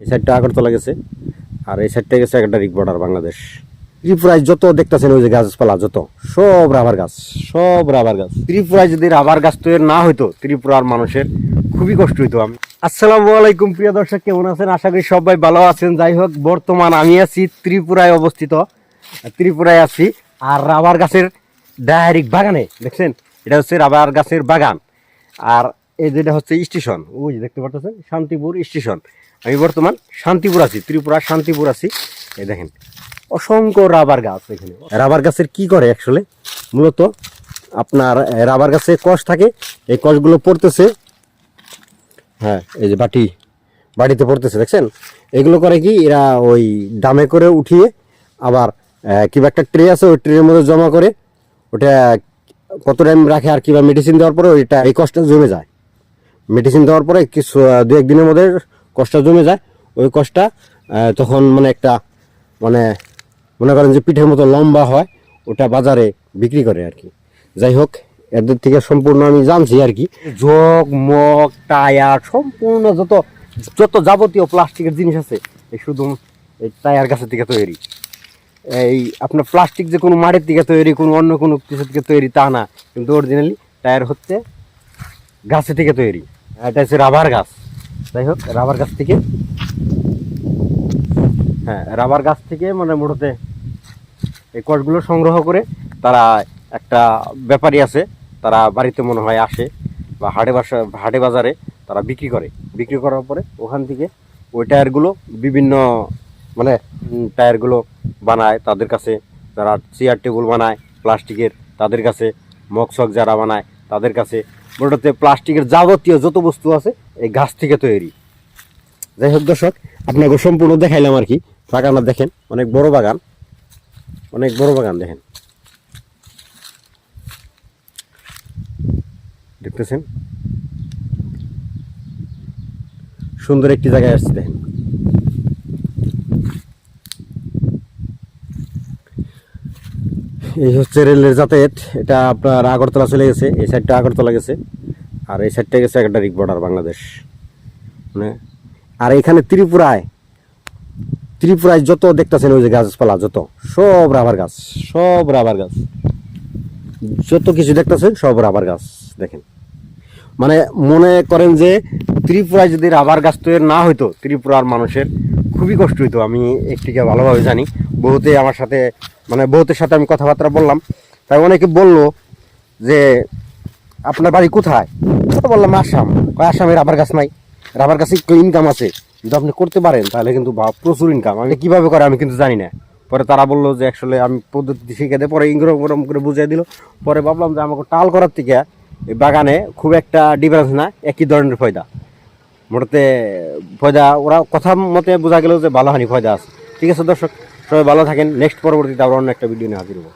এই সাইডটা আগরতলা গেছে, আর এই সাইডটা গেছে একটা রিক বর্ডার বাংলাদেশ ত্রিপুরায় যত দেখতেছেন ওই যে গাছপালা, যত, সব রাবার গাছ, সব রাবার গাছ। ত্রিপুরায় যদি রাবার গাছ তৈরি না হইতো, ত্রিপুরার মানুষের খুবই কষ্ট হইতো। আমি আসসালামু আলাইকুম, প্রিয় দর্শক, কেমন আছেন? আশা করি সবাই ভালো আছেন। যাই হোক, বর্তমান আমি আছি ত্রিপুরায় অবস্থিত। ত্রিপুরায় আছি, আর রাবার গাছের ডায়ারিক বাগানে, দেখছেন? এটা হচ্ছে রাবার গাছের বাগান। আর এই যেটা হচ্ছে স্টেশন ওই দেখতে পাচ্ছেন শান্তিপুর স্টেশন আমি বর্তমান শান্তিপুর আছি, ত্রিপুরা শান্তিপুর আছি। এই দেখেন, অসংখ্য রাবার গাছ এখানে। রাবার গাছের কি করে অ্যাকচুয়ালি মূলত আপনার রাবার গাছে কষ থাকে, এই কষগুলো পড়তেছে। হ্যাঁ এই যে বাটি বাড়িতে পড়তেছে, দেখছেন? এগুলো করে কি, এরা ওই ডামে করে উঠিয়ে আবার কিবা একটা ট্রে আছে, ওই ট্রের মধ্যে জমা করে ওটা কত টাইম রাখে আর কিবা মেডিসিন দেওয়ার পরে ওইটা, এই কষ্টটা জমে যায়। মেডিসিন দেওয়ার পরে কিছু দু একদিনের মধ্যে কষ্টটা জমে যায়, ওই কষ্টটা তখন মানে একটা মানে মনে করেন যে পিঠের মতো লম্বা হয়, ওটা বাজারে বিক্রি করে আর কি। যাই হোক, এদের থেকে সম্পূর্ণ আমি জানছি আর কি। জগ মগ, টায়ার, সম্পূর্ণ যত যত যাবতীয় প্লাস্টিকের জিনিস আছে, এই শুধু এই টায়ার গাছের থেকে তৈরি। এই আপনার প্লাস্টিক যে কোনো মাটির থেকে তৈরি, কোনো অন্য কোনো কিছু থেকে তৈরি, তা না। কিন্তু অরিজিনালি টায়ার হচ্ছে গাছের থেকে তৈরি। এটা হচ্ছে রাবার গাছ। যাই হোক, রাবার গাছ থেকে। হ্যাঁ রাবার গাছ থেকে মানে মূলত এই কষগুলো সংগ্রহ করে তারা একটা ব্যাপারী আছে, তারা বাড়িতে মনে হয় আসে বা হাটে বাসা, হাটে বাজারে তারা বিক্রি করে। বিক্রি করার পরে ওখান থেকে ওই টায়ারগুলো বিভিন্ন মানে টায়ারগুলো বানায় তাদের কাছে। যারা চেয়ার টেবিল বানায়, প্লাস্টিকের, তাদের কাছে মকসক যারা বানায়, তাদের কাছে মোটাতে প্লাস্টিকের যাবতীয় যত বস্তু আছে, এই গাছ থেকে তৈরি। যাই হোক দর্শক, আপনাকে সম্পূর্ণ দেখাইলাম আর কি। বাগানটা দেখেন, অনেক বড় বাগান। অনেক বড় বাগান দেখেন। দেখতেছেন? সুন্দর একটি জায়গায় আসছি দেখেন। এই হচ্ছে রেলের যাতায়াত। এটা আপনার আগরতলা চলে গেছে, এই সাইডটা আগরতলা গেছে, আর এই সাইডটা গেছে একটা বর্ডার বাংলাদেশ। মানে আর এখানে ত্রিপুরায় ত্রিপুরায় যত দেখতেছেন ওই যে গাছপালা, যত, সব রাবার গাছ, সব রাবার গাছ। যত কিছু দেখতেছেন, সব রাবার গাছ, দেখেন। মানে মনে করেন যে ত্রিপুরায় যদি রাবার গাছ তৈরি না হইতো, ত্রিপুরার মানুষের খুবই কষ্ট হইতো আমি একটিকে ভালোভাবে জানি। বহুতে আমার সাথে মানে বহুতের সাথে আমি কথাবার্তা বললাম। তাই অনেকে বলল যে, আপনার বাড়ি কোথায়? বললাম, আসাম। আসামে রাবার গাছ নাই। রাবার গাছে একটু ইনকাম আছে। যদি আপনি করতে পারেন, তাহলে কিন্তু প্রচুর ইনকাম আমি কীভাবে করে, আমি কিন্তু জানি না। পরে তারা বলল যে, আসলে আমি পদ্ধতি শিখে দেয় পরে ইংরম গরম করে বুঝিয়ে দিল। পরে ভাবলাম যে, আমাকে টাল করার থেকে বাগানে খুব একটা ডিফারেন্স না, একই ধরনের ফয়দা। মোটাতে ফয়দা, ওরা কথা মতে বোঝা গেল যে ভালো হানি ফয়দা আছে। ঠিক আছে দর্শক, সবাই ভালো থাকেন। নেক্সট পরবর্তীতে আবার অন্য একটা ভিডিও নিয়ে হাজির হব।